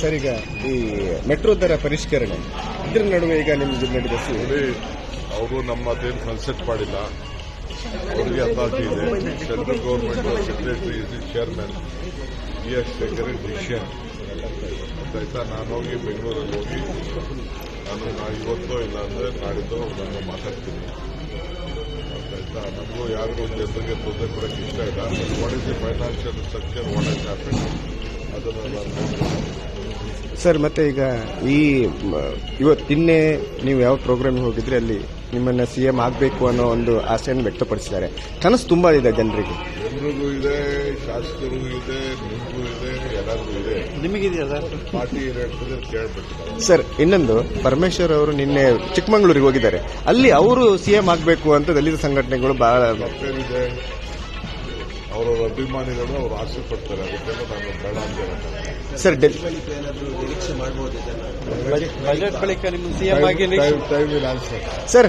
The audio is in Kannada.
ಸರ್, ಈಗ ಈ ಮೆಟ್ರೋ ದರ ಪರಿಷ್ಕರಣೆ, ಇದ್ರ ನಡುವೆ ಈಗ ನಿಮ್ಗೆ ನಡೆದ ಅವರು ನಮ್ಮ ಅದೇನು ಕನ್ಸೆಪ್ಟ್ ಮಾಡಿಲ್ಲ. ಅವರಿಗೆ ಅಥಾರಿಟಿ ಇದೆ. Central government secretary is chairman ಈ ಎಸ್ ಟೇಕನ್ ಡಿಸಿಷನ್ ಆಯ್ತಾ, ನಾನು ಹೋಗಿ ಬೆಂಗಳೂರಲ್ಲಿ ಹೋಗಿ, ನಾನು ಇವತ್ತೋ ಇಲ್ಲ ಅಂದ್ರೆ ನಾಡಿದ್ದು ನಾನು ಮಾತಾಡ್ತೀನಿ. ಆಯ್ತಾ, ನಮಗೂ ಯಾರಿಗೂ ಜನರಿಗೆ ತೊಂದರೆ ಕೊಡೋಕ್ಕೆ ಇಷ್ಟ ಇಲ್ಲ. What is the financial structure what is happen ಅದನ್ನು ನಾನು ಸರ್ ಮತ್ತೆ ಈಗ ಈ ಇವತ್ತು ನಿನ್ನೆ ನೀವು ಯಾವ ಪ್ರೋಗ್ರಾಮ್ ಹೋಗಿದ್ರೆ ಅಲ್ಲಿ ನಿಮ್ಮನ್ನ ಸಿಎಂ ಆಗಬೇಕು ಅನ್ನೋ ಒಂದು ಆಸೆಯನ್ನು ವ್ಯಕ್ತಪಡಿಸಿದ್ದಾರೆ. ಕನಸು ತುಂಬಾ ಇದೆ ಜನರಿಗೆ. ಜನರಿಗೂ ಇದೆ ಶಾಸಕರಿಗೂ ಇದೆ ನಿಮಗೂ ಇದೆ ಎಲ್ಲರಿಗೂ ಇದೆ. ನಿಮಗಿದೆಯಾ ಸರ್? ಪಾರ್ಟಿ ಇನ್ನೊಂದು ಪರಮೇಶ್ವರ್ ಅವರು ನಿನ್ನೆ ಚಿಕ್ಕಮಗಳೂರಿಗೆ ಹೋಗಿದ್ದಾರೆ. ಅಲ್ಲಿ ಅವರು ಸಿಎಂ ಆಗಬೇಕು ಅಂತ ದಲಿತ ಸಂಘಟನೆಗಳು ಬಹಳ ಅವರವರ ಅಭಿಮಾನಿಗಳು ಅವ್ರು ಆಸೆ ಪಡ್ತಾರೆ ಅದಕ್ಕೆಲ್ಲ ನಾನು ಬೇಡ ಅಂತ. ಸರ್ ಬಜೆಟ್ ಬಳಿಕ ನಿಮ್ಮ ಸಿಎಂ ಆಗಿ. ಸರ್